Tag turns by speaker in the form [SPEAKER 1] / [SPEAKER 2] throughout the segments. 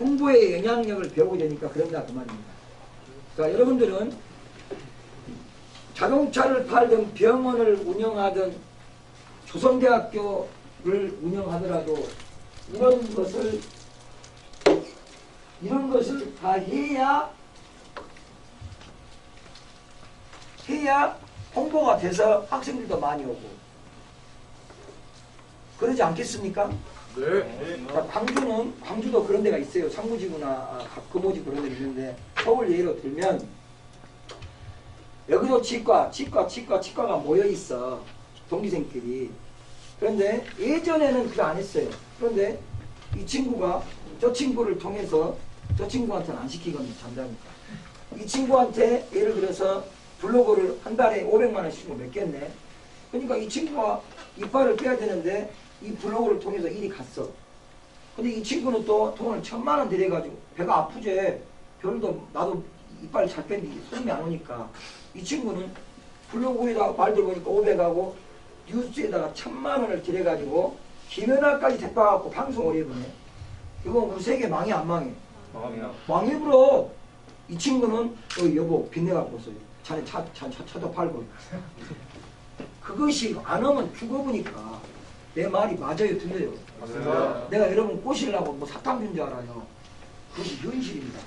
[SPEAKER 1] 홍보의 영향력을 배우게 되니까 그런다 그 말입니다. 그러니까 여러분들은 자동차를 팔든 병원을 운영하든 조선대학교를 운영하더라도 이런 것을 이런 것을 다 해야 해야 홍보가 돼서 학생들도 많이 오고 그러지 않겠습니까?
[SPEAKER 2] 네.
[SPEAKER 1] 그러니까 광주는 광주도 그런 데가 있어요. 상무지구나 아, 금호지 그런 데 있는데 서울 예로 들면 여기도 치과, 치과, 치과, 치과가 모여 있어 동기생끼리. 그런데 예전에는 그거 안 했어요. 그런데 이 친구가 저 친구를 통해서 저 친구한테는 안 시키거든요. 잠자니까. 이 친구한테 예를 들어서 블로그를 한 달에 500만 원씩 뭐 맺겠네. 그러니까 이 친구가 이빨을 빼야 되는데 이 블로그를 통해서 일이 갔어. 근데 이 친구는 또 돈을 천만 원 들여가지고 배가 아프지. 별도 나도 이빨 잘 뺀데 손님이 안 오니까 이 친구는 블로그에다가 말 들어보니까 500하고 뉴스에다가 천만 원을 들여가지고 김연아까지 대파갖고 방송을 해보네. 이거 우리 세계 망해 안 망해?
[SPEAKER 2] 망합니다.
[SPEAKER 1] 망해 불어. 이 친구는 어 여보 빚내갖고 있어요. 자네 차, 차, 차, 차도 팔고. 그것이 안 오면 죽어보니까 내 말이 맞아요 틀려요.
[SPEAKER 2] 맞습니다.
[SPEAKER 1] 내가 여러분 꼬시려고 뭐 사탕 준 줄 알아요. 그것이 현실입니다.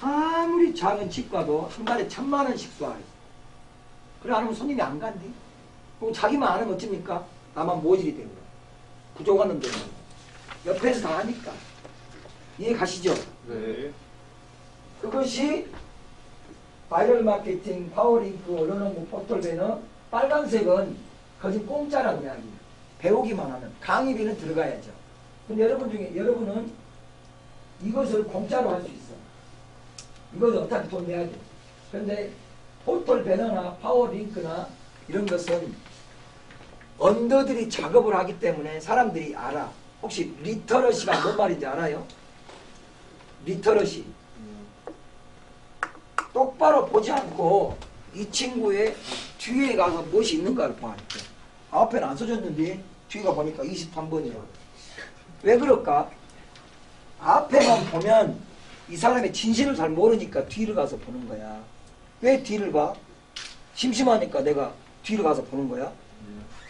[SPEAKER 1] 아무리 작은 치과도 한 달에 천만 원씩 쏴요. 그래 안 하면 손님이 안 간대. 그럼 자기만 안 하면 어쩝니까? 나만 모질이 되고 부족하는 데는 옆에서 다 하니까 이해 가시죠?
[SPEAKER 2] 네.
[SPEAKER 1] 그것이 바이럴 마케팅, 파워링크, 언론홍보, 포털 배너 빨간색은 거진 공짜라고 이야기해요. 배우기만 하면 강의비는 들어가야죠. 근데 여러분 중에 여러분은 이것을 공짜로 할 수 있어. 이것은 어차피 돈 내야 돼. 그런데 포털 배너나 파워링크나 이런 것은 언더들이 작업을 하기 때문에 사람들이 알아. 혹시 리터러시가 뭔 말인지 알아요? 리터러시. 똑바로 보지 않고 이 친구의 뒤에 가서 무엇이 있는가를 봐. 이렇게. 앞에는 안 써졌는데 뒤가 보니까 23번이야. 왜 그럴까? 앞에만 보면 이 사람의 진실을 잘 모르니까 뒤를 가서 보는 거야. 왜 뒤를 봐? 심심하니까 내가 뒤를 가서 보는 거야.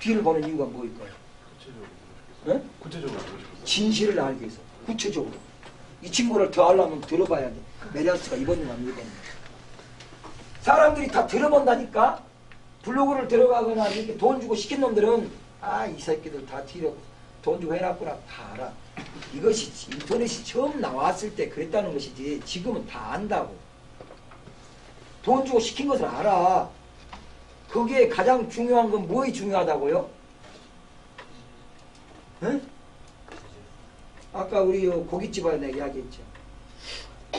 [SPEAKER 1] 뒤를 보는 이유가 뭐일까요?
[SPEAKER 2] 구체적으로.
[SPEAKER 1] 응?
[SPEAKER 2] 구체적으로.
[SPEAKER 1] 진실을 알기 위해서 구체적으로 이 친구를 더 알려면 들어봐야 돼 메리아스가 이번 년 아니거든 사람들이 다 들어본다니까 블로그를 들어가거나 이렇게 돈 주고 시킨 놈들은 아 이 새끼들 다 뒤로 돈 주고 해놨구나 다 알아 이것이 인터넷이 처음 나왔을 때 그랬다는 것이지 지금은 다 안다고 돈 주고 시킨 것을 알아 그게 가장 중요한 건 뭐이 중요하다고요? 응? 아까 우리 요 고깃집을 내가 이야기했죠.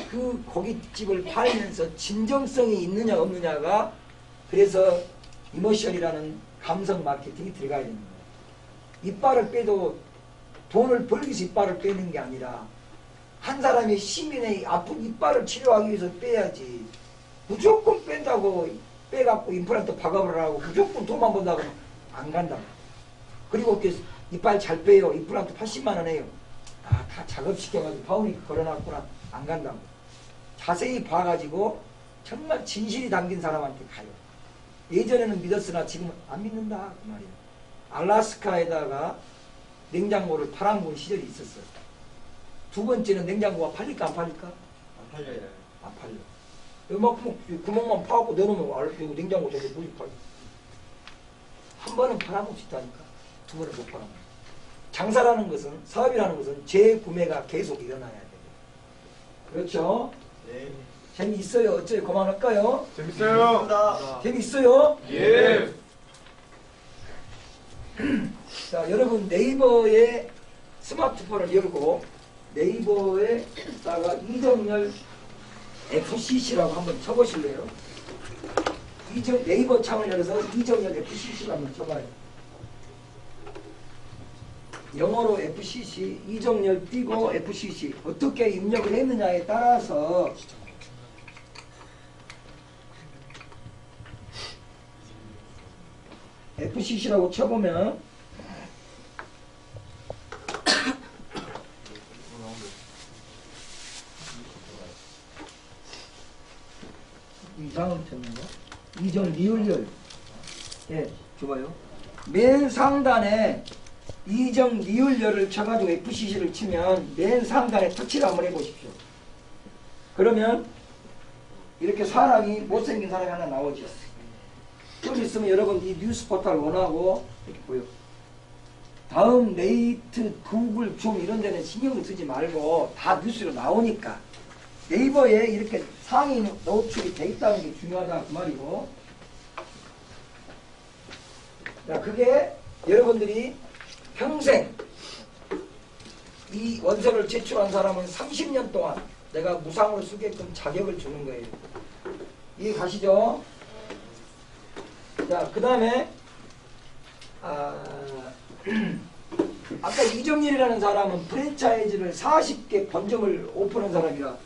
[SPEAKER 1] 그 고깃집을 팔면서 진정성이 있느냐 없느냐가 그래서 이모션이라는 감성 마케팅이 들어가야 거예요. 이빨을 빼도 돈을 벌기 위해서 이빨을 빼는 게 아니라 한 사람의 시민의 아픈 이빨을 치료하기 위해서 빼야지. 무조건 뺀다고 빼갖고 임플란트 박아보라 하고 무조건 돈만 번다고 안 간다고. 그리고 이렇게 이빨 잘 빼요. 임플란트 80만 원 해요. 아, 다 작업시켜가지고 파운이 걸어놨구나. 안 간다고. 자세히 봐가지고 정말 진실이 담긴 사람한테 가요. 예전에는 믿었으나 지금은 안 믿는다. 그 말이에요. 알라스카에다가 냉장고를 팔아본 시절이 있었어요. 두 번째는 냉장고가 팔릴까 안 팔릴까?
[SPEAKER 2] 안 팔려요.
[SPEAKER 1] 안 팔려. 이만큼 구멍만 파고 내놓으면 냉장고 저기 물이 팔려. 한 번은 팔아볼 수 있다니까. 두 번은 못 팔아먹어. 장사라는 것은, 사업이라는 것은 재구매가 계속 일어나야 되고. 그렇죠?
[SPEAKER 2] 네.
[SPEAKER 1] 재미있어요. 어째 그만할까요?
[SPEAKER 2] 재밌어요.
[SPEAKER 1] 재미있어요?
[SPEAKER 2] 예.
[SPEAKER 1] 자, 여러분 네이버에 스마트폰을 열고 네이버에다가 이정열 FCC라고 한번 쳐보실래요? 이정, 네이버 창을 열어서 이정열 FCC로 한번 쳐봐요. 영어로 FCC, 이정열 띄고 FCC 어떻게 입력을 했느냐에 따라서 FCC라고 쳐보면 이상은 쳤는가? 이전 리을열 예, 좋아요. 맨 상단에 이정 리을열을 쳐가지고 FCC를 치면 맨 상단에 터치를 한번 해보십시오. 그러면 이렇게 사람이 못생긴 사람이 하나 나오죠. 있으면 여러분 이 뉴스 포탈 원하고 이렇게 보여. 다음 레이트, 구글, 줌 이런 데는 신경 쓰지 말고 다 뉴스로 나오니까 네이버에 이렇게 상위 노출이 돼 있다는 게 중요하다 그 말이고 자 그게 여러분들이 평생 이 원서를 제출한 사람은 30년 동안 내가 무상으로 쓰게끔 자격을 주는 거예요. 이해 가시죠? 자, 그 다음에, 아, 아까 이정일이라는 사람은 프랜차이즈를 40개 본점을 오픈한 사람이라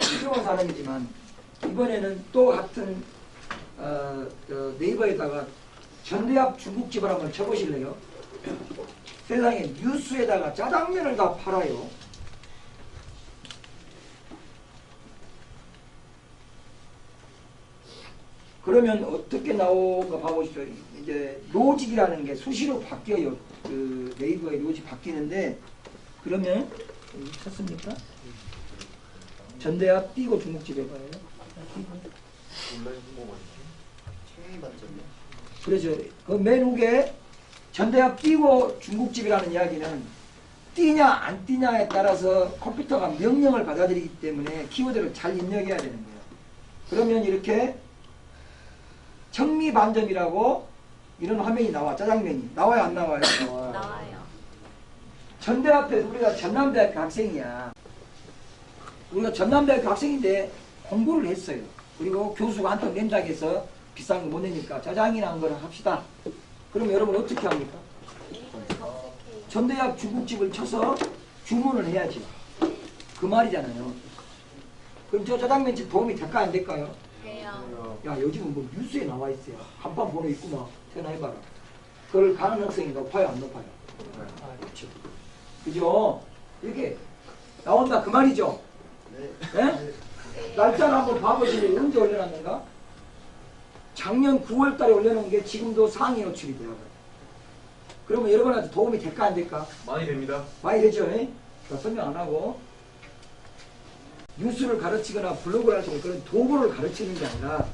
[SPEAKER 1] 훌륭한 사람이지만, 이번에는 또 같은, 어, 그 네이버에다가 전대합 중국집을 한번 쳐보실래요? 세상에 뉴스에다가 짜장면을 다 팔아요. 그러면 어떻게 나오는가 봐보십시오. 이제 로직이라는 게 수시로 바뀌어요. 그 네이버의 로직 바뀌는데 그러면 여기 쳤습니까? 전대합 띄고 중국집 해봐요.
[SPEAKER 2] 온라인 홍보 많이
[SPEAKER 3] 최애 만점이요.
[SPEAKER 1] 그렇죠. 그맨 후에 전대합 띄고 중국집이라는 이야기는 띄냐 안 띄냐에 따라서 컴퓨터가 명령을 받아들이기 때문에 키워드를 잘 입력해야 되는 거예요. 그러면 이렇게 청미반점이라고 이런 화면이 나와 짜장면이 나와요 안 나와요?
[SPEAKER 4] 나와요.
[SPEAKER 1] 전대합에서 우리가 전남대학교 학생이야. 우리가 전남대학교 학생인데 공부를 했어요. 그리고 교수가 한턱 낸다고 해서 비싼 거 못 내니까 짜장이나 한 거를 합시다. 그럼 여러분 어떻게 합니까? 전대합 중국집을 쳐서 주문을 해야지. 그 말이잖아요. 그럼 저 짜장면집 도움이 될까 안
[SPEAKER 4] 될까요?
[SPEAKER 1] 야 요즘은 뭐 뉴스에 나와 있어요. 한판 번호 있구만. 전화해봐라. 그걸 가능성이 높아요 안 높아요? 아, 그렇죠. 그죠? 이렇게 나온다 그 말이죠?
[SPEAKER 3] 네.
[SPEAKER 1] 예? 날짜를 한번 봐보시면 언제 올려놨는가? 작년 9월 달에 올려놓은 게 지금도 상위 노출이 돼요. 그러면 여러분한테 도움이 될까 안 될까?
[SPEAKER 2] 많이 됩니다.
[SPEAKER 1] 많이 되죠? 예? 자, 설명 안 하고 뉴스를 가르치거나 블로그를 하시고 그런 도구를 가르치는 게 아니라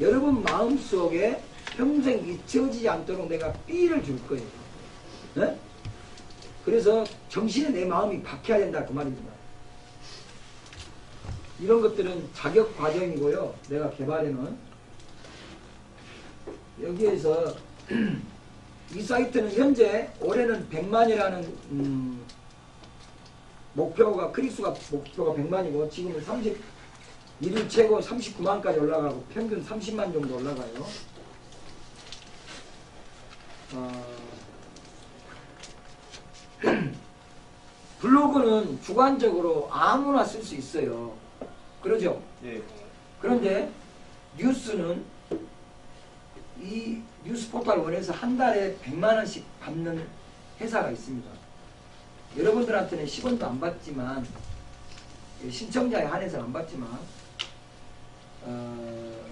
[SPEAKER 1] 여러분 마음속에 평생 잊혀지지 않도록 내가 삐를 줄 거예요. 네? 그래서 정신에 내 마음이 박혀야 된다 그 말입니다. 이런 것들은 자격 과정이고요. 내가 개발해놓은 여기에서 이 사이트는 현재 올해는 100만이라는 음, 목표가 크리스가 목표가 100만이고 지금은 30 일일 최고 39만까지 올라가고 평균 30만 정도 올라가요. 어, 블로그는 주관적으로 아무나 쓸 수 있어요. 그러죠?
[SPEAKER 2] 예.
[SPEAKER 1] 그런데 뉴스는 이 뉴스 포털 원에서 한 달에 100만 원씩 받는 회사가 있습니다. 여러분들한테는 10원도 안 받지만 예, 신청자에 한해서 안 받지만 어,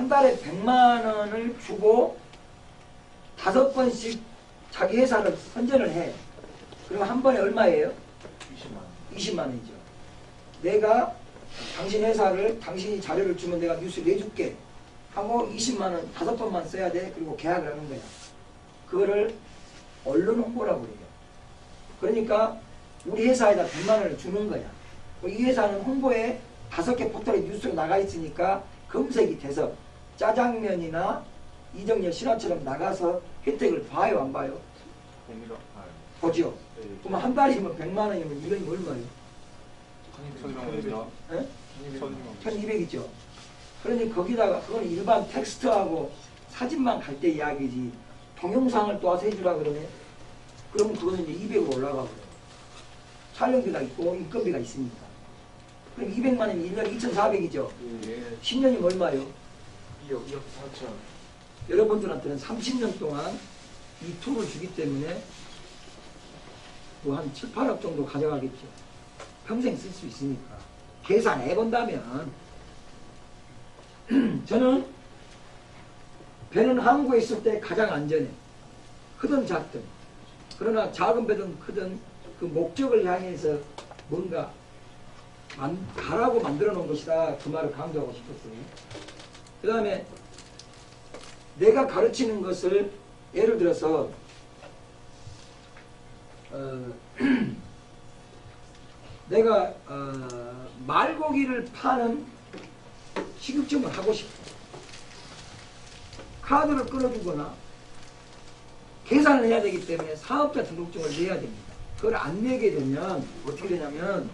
[SPEAKER 1] 한 달에 100만 원을 주고 다섯 번씩 자기 회사를 선전을 해. 그럼 한 번에 얼마예요?
[SPEAKER 2] 20만.
[SPEAKER 1] 20만 원이죠. 내가 당신 회사를 당신이 자료를 주면 내가 뉴스 내줄게 하고 20만 원 다섯 번만 써야 돼. 그리고 계약을 하는 거야. 그거를 언론 홍보라고 해요. 그러니까 우리 회사에다 100만 원을 주는 거야. 이 회사는 홍보에 다섯 개 포털에 뉴스로 나가 있으니까 검색이 돼서 짜장면이나 이정열 신화처럼 나가서 혜택을 봐요, 안 봐요?
[SPEAKER 2] 봅니다. 아,
[SPEAKER 1] 보죠.
[SPEAKER 2] 예.
[SPEAKER 1] 그러면 한 달이면 100만 원이면 이건이 얼마예요?
[SPEAKER 2] 천이만 원입니다.
[SPEAKER 1] 예?
[SPEAKER 2] 천이만 원.
[SPEAKER 1] 1200이죠. 그러니 거기다가 그건 일반 텍스트하고 사진만 갈 때 이야기지 동영상을 또 와서 해주라 그러네. 그러면 그거는 이제 200으로 올라가고 촬영비가 있고 인건비가 있으니까. 그럼 200만 원이 1년에 2,400이죠.
[SPEAKER 2] 예.
[SPEAKER 1] 10년이면 얼마예요?
[SPEAKER 2] 2억, 2억 4천.
[SPEAKER 1] 여러분들한테는 30년 동안 이 툴을 주기 때문에 뭐 한 7, 8억 정도 가져가겠죠. 평생 쓸 수 있으니까. 계산해 본다면 저는 배는 항구에 있을 때 가장 안전해. 크든 작든. 그러나 작은 배든 크든 그 목적을 향해서 뭔가 만, 가라고 만들어 놓은 것이다. 그 말을 강조하고 싶었어요. 그 다음에 내가 가르치는 것을 예를 들어서 어, 내가 어, 말고기를 파는 식육점을 하고 싶어. 카드를 끊어주거나 계산을 해야 되기 때문에 사업자 등록증을 내야 됩니다. 그걸 안 내게 되면 어떻게 되냐면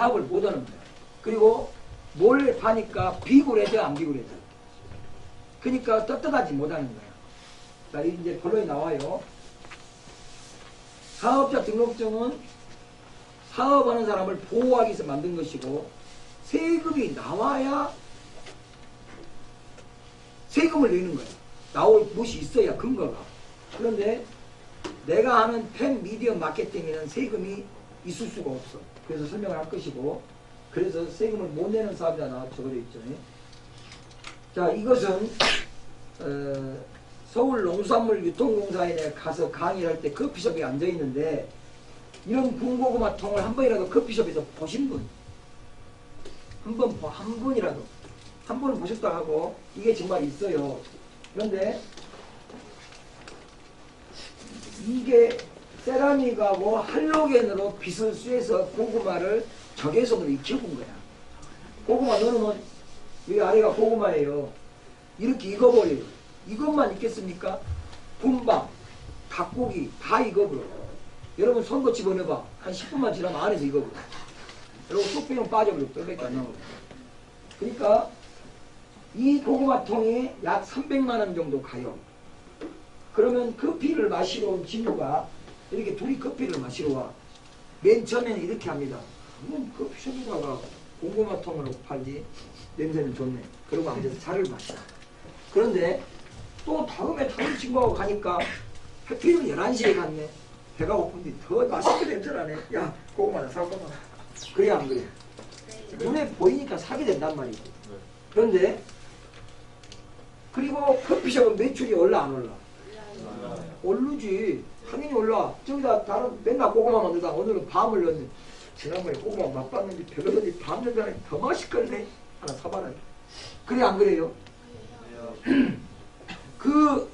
[SPEAKER 1] 사업을 못 하는 거야. 그리고 몰래 파니까 비굴해져 안 비굴해져. 그러니까 떳떳하지 못하는 거야. 자 이제 결론이 나와요. 사업자 등록증은 사업하는 사람을 보호하기 위해서 만든 것이고 세금이 나와야 세금을 내는 거야. 나올 무엇이 있어야 근거가. 그런데 내가 하는 팬 미디어 마케팅에는 세금이 있을 수가 없어. 그래서 설명을 할 것이고 그래서 세금을 못 내는 사업자 나와 적어져 있죠. 자 이것은 어, 서울 농수산물 유통공사에 가서 강의를 할 때 커피숍에 앉아 있는데 이런 군고구마 통을 한 번이라도 커피숍에서 보신 분, 한 번, 보- 한 분이라도, 한 번은 보셨다 하고, 이게 정말 있어요. 그런데, 이게 세라믹하고 할로겐으로 빛을 쐬서 고구마를 적외선으로 익혀본 거야. 고구마 넣으면, 여기 아래가 고구마예요. 이렇게 익어버려요. 이것만 익겠습니까? 분밥, 닭고기 다 익어버려. 여러분 손거 집어넣어봐. 한 10분만 지나면 안에서 익어버려. 여러분 쏙 빼면 빠져버려. 뼈밖에 안 나오고. 그러니까 이 고구마 통이 약 300만 원 정도 가요. 그러면 커피를 마시러 온 친구가 이렇게 둘이 커피를 마시러 와. 맨 처음에는 이렇게 합니다. 그럼 커피숍에다가 고구마 통으로 팔지. 냄새는 좋네. 그러고 앉아서 차를 마셔. 그런데 또 다음에 다른 친구하고 가니까 해피는 11시에 갔네. 배가 고픈데 더 맛있게 냄새나네. 야, 고구마 사고마. 그래, 안 그래? 눈에 보이니까 사게 된단 말이고. 그런데, 그리고 커피숍은 매출이 올라, 안 올라? 오르지. 당연히 올라. 저기다 다른 맨날 고구마 만들다 오늘은 밤을 넣었네. 지난번에 고구마 맛봤는데 별로더니 밤 냄새나니 더 맛있겠네. 하나 사봐라. 그래, 안 그래요? 그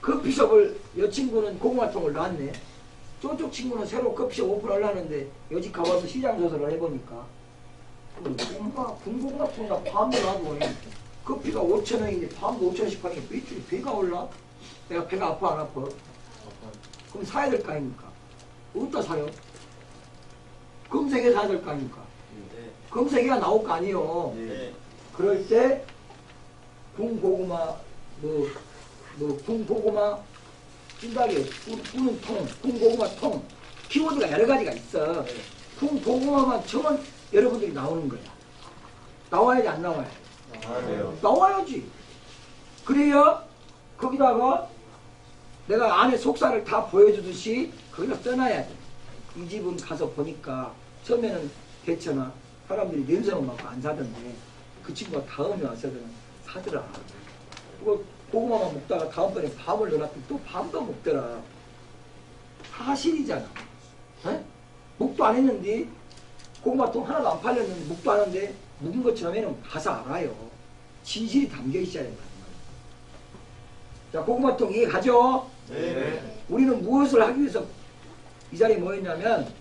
[SPEAKER 1] 커피숍을 여 친구는 고구마통을 놨네. 저쪽 친구는 새로 커피숍 오픈하려는데 여직 가봐서 시장 조사를 해보니까 고구마 군고구마통이나 밤도 놔두고 커피가 5천 원인데 밤도 5천 원씩 파니까 매출이 배가 올라? 내가 배가 아파 안 아파? 그럼 사야 될 거 아닙니까? 어디다 사요? 검색에 사야 될 거 아닙니까?
[SPEAKER 3] 네.
[SPEAKER 1] 검색에가 나올 거 아니에요.
[SPEAKER 3] 네.
[SPEAKER 1] 그럴 때 군고구마 뭐, 뭐 군고구마 찐다리 꾸는 통, 군고구마 통 키워드가 여러 가지가 있어. 군고구마만 쳐면 여러분들이 나오는 거야. 나와야지 안 나와야? 나와야지. 그래야 거기다가 내가 안에 속살을 다 보여주듯이 거기다 써놔야 돼. 이 집은 가서 보니까 처음에는 괜찮아. 사람들이 냄새만 맡고 안 사던데 그 친구가 다음에 와서는 사더라. 그거 고구마만 먹다가 다음번에 밥을 넣어놨더니 또 밥도 먹더라. 사실이잖아. 에? 묵도 안 했는데 고구마통 하나도 안 팔렸는데 묵도 안 했는데 묵은 것처럼 해놓으면 가서 알아요. 진실이 담겨 있어야 된다는 거예요. 자, 고구마통 이해 가죠?
[SPEAKER 3] 네.
[SPEAKER 1] 우리는 무엇을 하기 위해서 이 자리에 모였냐면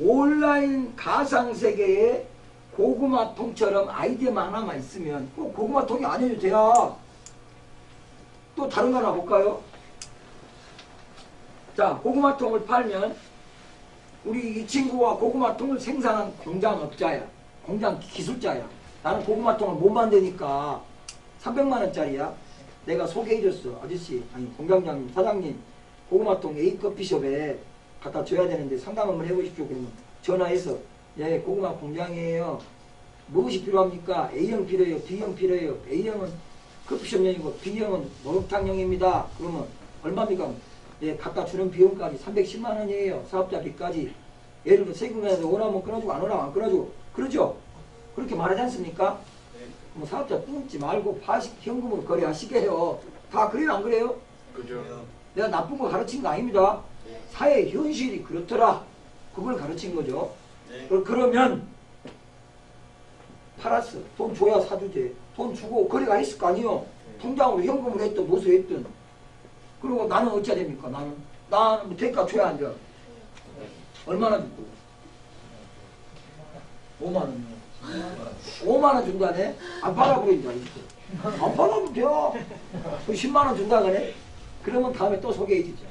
[SPEAKER 1] 온라인 가상세계에 고구마통처럼 아이디어만 하나만 있으면 꼭 고구마통이 아니어도 돼요. 또 다른 거 하나 볼까요? 자, 고구마통을 팔면 우리 이 친구와 고구마통을 생산한 공장업자야. 공장 기술자야. 나는 고구마통을 못 만드니까 300만 원짜리야. 내가 소개해줬어. 아저씨, 아니 공장장님, 사장님, 고구마통 A 커피숍에 갖다 줘야 되는데 상담 한번 해보십시오. 그러면 전화해서 예, 고구마 공장이에요. 무엇이 필요합니까? A형 필요해요. B형 필요해요. A형은 커피숍용이고 B형은 목욕탕용입니다. 그러면 얼마입니까? 예, 갖다 주는 비용까지 310만 원이에요. 사업자 비까지. 예를 들어 세금에서 원하면 끊어주고 안 원하면 안 끊어주고 그러죠? 그렇게 말하지 않습니까? 뭐 사업자 끊지 말고 파식 현금으로 거래하시게 해요. 다 그래요 안 그래요?
[SPEAKER 2] 그죠.
[SPEAKER 1] 내가 나쁜 거 가르친 거 아닙니다. 사회 현실이 그렇더라. 그걸 가르친 거죠.
[SPEAKER 3] 네.
[SPEAKER 1] 그- 그러면 팔았어. 돈 줘야 사주지. 돈 주고 거래가 있을 거 아니에요. 통장으로 현금을 했든 무엇을 했든. 그리고 나는 어찌해야 됩니까? 나는 나는 뭐 대가 줘야 안 돼. 얼마나 줄고? 5만 원이요. 5만 원 준다네? 안 팔아버린다. 안 팔아도 돼요. 10만 원 준다 그래? 그러면 다음에 또 소개해 주죠.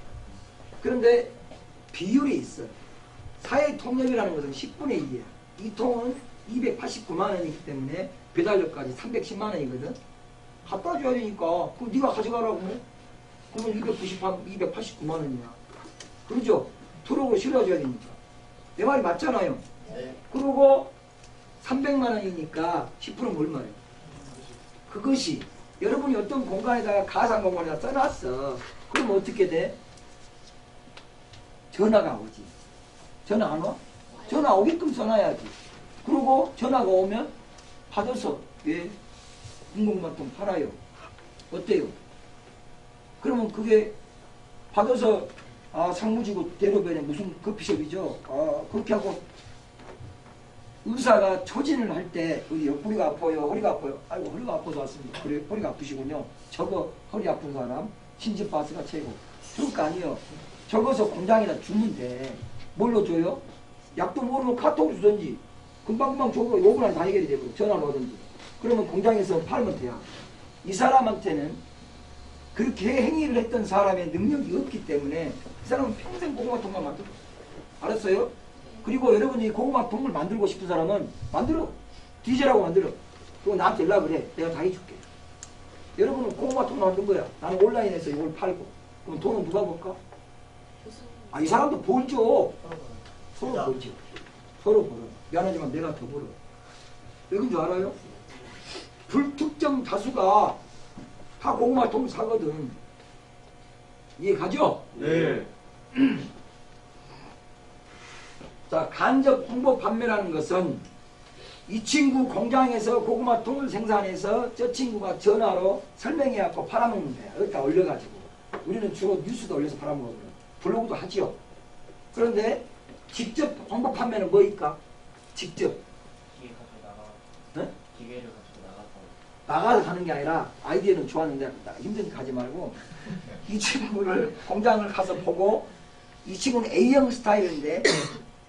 [SPEAKER 1] 그런데 비율이 있어. 사회 통역이라는 것은 10분의 1이야. 이 통은 289만 원이기 때문에 배달료까지 310만 원이거든. 갖다 줘야 되니까 그럼 네가 가져가라고. 그러면 298, 289만 원이야. 그러죠? 트럭으로 실어줘야 되니까. 내 말이 맞잖아요.
[SPEAKER 3] 네.
[SPEAKER 1] 그리고 300만 원이니까 10%는 얼마예요? 그것이 여러분이 어떤 공간에다가 가상 공간에다 써놨어. 그러면 어떻게 돼? 전화가 오지. 전화 안 와? 전화 오게끔 써놔야지. 그리고 전화가 오면 받아서 예 공공만통 팔아요. 어때요? 그러면 그게 받아서 아 상무지구 대로변에 무슨 커피숍이죠? 아 그렇게 하고 의사가 초진을 할 때 우리 옆구리가 아파요, 허리가 아파요. 아이고 허리가 아파서 왔습니다. 그래 허리가 아프시군요. 저거 허리 아픈 사람 신진바스가 최고. 좋을 거 아니에요. 공장에다 주면 돼. 뭘로 줘요? 약도 모르면 카톡으로 주든지 금방금방 줘고 5분 안에 다 해결이 되고 전화로 오든지 그러면 공장에서 팔면 돼요. 이 사람한테는 그렇게 행위를 했던 사람의 능력이 없기 때문에 그 사람은 평생 고구마 통만 만들어. 알았어요? 그리고 여러분이 고구마통을 만들고 싶은 사람은 만들어. 디제라고 만들어. 그리고 나한테 연락을 해. 내가 다 해줄게. 여러분은 고구마 통 만든 거야. 나는 온라인에서 이걸 팔고. 그럼 돈은 누가 벌까? 아, 이 사람도 벌죠. 서로 벌죠. 서로 벌어. 미안하지만 내가 더 벌어. 왜 그런 줄 알아요? 불특정 다수가 다 고구마 통 사거든. 이해 가죠?
[SPEAKER 2] 네.
[SPEAKER 1] 자, 간접 홍보 판매라는 것은 이 친구 공장에서 고구마 통을 생산해서 저 친구가 전화로 설명해갖고 팔아먹는 거야. 여기다 올려가지고. 우리는 주로 뉴스도 올려서 팔아먹어요. 블로그도 하지요. 그런데 직접 홍보 판매는 뭐일까? 직접
[SPEAKER 5] 기계
[SPEAKER 1] 네?
[SPEAKER 5] 기계를 가지고 나가서
[SPEAKER 1] 나가서 가는 게 아니라 아이디어는 좋았는데 나 힘드니까 가지 말고 이 친구를 공장을 가서 보고 이 친구는 A형 스타일인데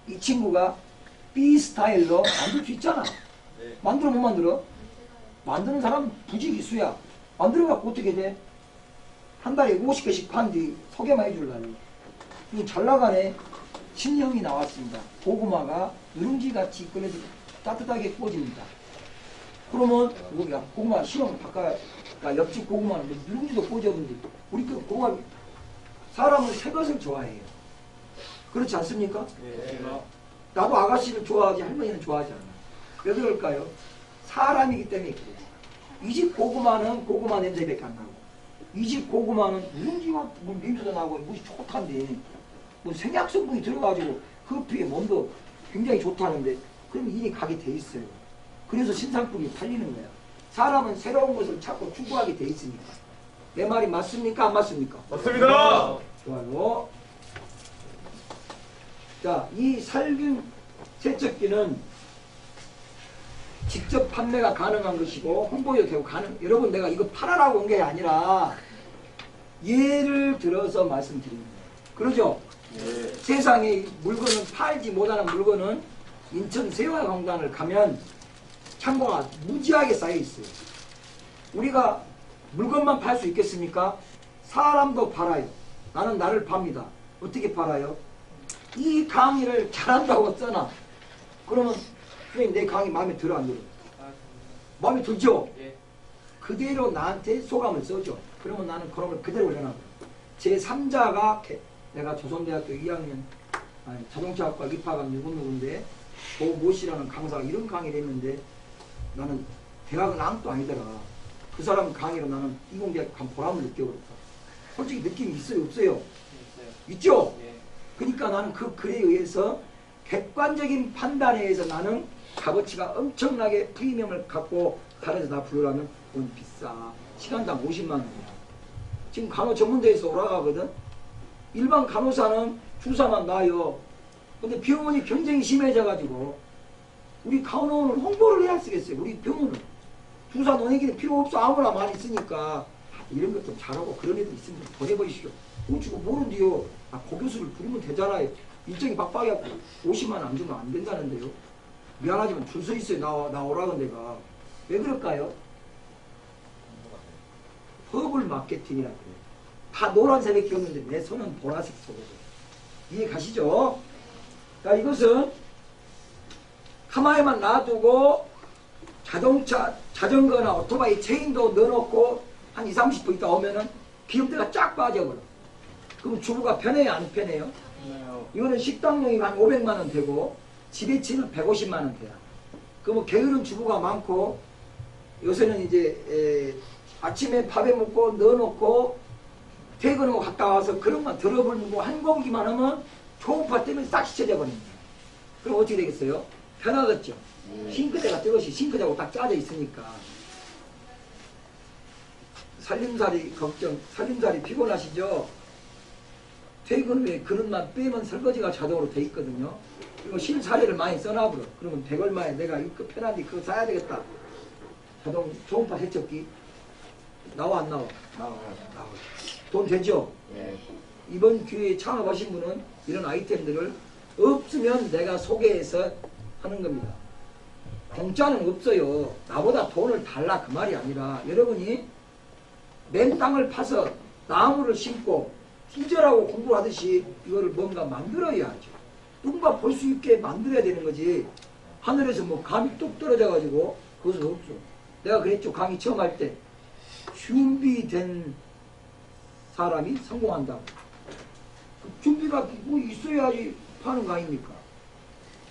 [SPEAKER 1] 이 친구가 B 스타일로 만들 수 있잖아.
[SPEAKER 3] 네.
[SPEAKER 1] 만들어 못 만들어? 만드는 사람 부지기수야. 만들어갖고 어떻게 돼? 한 달에 50개씩 판 뒤 소개만 해줄라니. 잘 나가네. 신형이 나왔습니다. 고구마가 누룽지같이 끓여서 따뜻하게 구워집니다. 그러면 우리가 고구마 신형 바꿔 그러니까 옆집 고구마는 뭐 누룽지도 구워졌는데 우리 그 고구마 사람은 새 것을 좋아해요. 그렇지 않습니까?
[SPEAKER 2] 네.
[SPEAKER 1] 나도 아가씨를 좋아하지 할머니는 좋아하지 않아. 왜 그럴까요? 사람이기 때문에 그래요. 이 집 고구마는 고구마 냄새밖에 안 나고 이 집 고구마는 누룽지가 뭐 냄새도 나고 무엇이 좋단데 뭐 생약 성분이 들어가지고 커피에 몸도 굉장히 좋다는데 그럼 이미 가게 돼 있어요. 그래서 신상품이 팔리는 거야. 사람은 새로운 것을 찾고 추구하게 돼 있으니까. 내 말이 맞습니까? 안 맞습니까?
[SPEAKER 2] 맞습니다.
[SPEAKER 1] 좋아요. 자, 이 살균 세척기는 직접 판매가 가능한 것이고 홍보도 되고 가능. 여러분 내가 이거 팔아라고 온 게 아니라 예를 들어서 말씀드립니다. 그러죠?
[SPEAKER 2] 네.
[SPEAKER 1] 세상에 물건을 팔지 못하는 물건은 인천 세화광단을 가면 창고가 무지하게 쌓여 있어요. 우리가 물건만 팔 수 있겠습니까? 사람도 팔아요. 나는 나를 팝니다. 어떻게 팔아요? 이 강의를 잘한다고 써놔. 그러면 선생님 내 강의 마음에 들어 안 들어? 마음에 들죠?
[SPEAKER 5] 예.
[SPEAKER 1] 그대로 나한테 소감을 써줘. 그러면 나는 그럼을 그대로 올려놔. 제 3자가 내가 조선대학교 2학년 아니, 자동차학과 입학한 누구누구인데 고모씨라는 강사가 이런 강의를 했는데 나는 대학은 아무도 아니더라. 그 사람 강의로 나는 이공대학 간 보람을 느껴버렸다. 솔직히 느낌이 있어요 없어요?
[SPEAKER 5] 있어요.
[SPEAKER 1] 있죠?
[SPEAKER 5] 예.
[SPEAKER 1] 그러니까 나는 그 글에 의해서 객관적인 판단에 의해서 나는 값어치가 엄청나게 프리미엄을 갖고 다른 데다 부르라면 돈 비싸. 시간당 50만 원이야. 지금 간호 전문대에서 오라가거든. 일반 간호사는 주사만 놔요. 근데 병원이 경쟁이 심해져가지고 우리 간호는 홍보를 해야 쓰겠어요. 우리 병원은 주사 놓내기는 필요 없어 아무나 많이 쓰니까 이런 것 좀 잘하고 그런 애들 있으면 좀 보내버리시오. 우주고 모른디요. 아, 고 교수를 부르면 되잖아요. 일정이 빡빡해갖고 50만 원안 주면 안 된다는데요. 미안하지만 줄 서 있어요. 나, 나오라고 내가. 왜 그럴까요? 허블 마케팅이라 그래요. 다 노란색에 끼웠는데 내 손은 보라색 속에서. 이해 가시죠? 자, 이것은 가마에만 놔두고 자동차, 자전거나 오토바이 체인도 넣어놓고 한 2, 30분 있다 오면은 기름때가 쫙 빠져버려. 그럼 주부가 편해요? 안 편해요? 이거는 식당용이 한 500만 원 되고 지배치는 150만 원 돼요. 그뭐 게으른 주부가 많고 요새는 이제 에, 아침에 밥에 먹고 넣어놓고 퇴근하고 갔다 와서 그런 거 들어버리고 한 공기만 하면 초음파 때문에 싹 씻어져 버립니다. 그럼 어떻게 되겠어요? 편하겠죠? 싱크대가 뜨것이 싱크대하고 딱 짜져 있으니까 살림살이 걱정, 살림살이 피곤하시죠? 퇴근 후에 그릇만 빼면 설거지가 자동으로 돼 있거든요. 이거 실사례를 많이 써놔버려. 그러면 100 얼마에 내가 이거 편한데 그거 사야 되겠다. 자동 초음파 세척기 나와 안 나와? 나와. 나와. 돈 되죠?
[SPEAKER 3] 네.
[SPEAKER 1] 이번 기회에 창업하신 분은 이런 아이템들을 없으면 내가 소개해서 하는 겁니다. 공짜는 없어요. 나보다 돈을 달라 그 말이 아니라 여러분이 맨 땅을 파서 나무를 심고 기절하고 공부하듯이 이거를 뭔가 만들어야죠. 누군가 볼 수 있게 만들어야 되는 거지. 하늘에서 뭐 감이 뚝 떨어져 가지고 그것은 없어. 내가 그랬죠. 강의 처음 할 때. 준비된 사람이 성공한다. 준비가 뭐 있어야지 파는 거 아닙니까?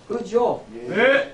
[SPEAKER 1] 그렇죠?
[SPEAKER 2] 네.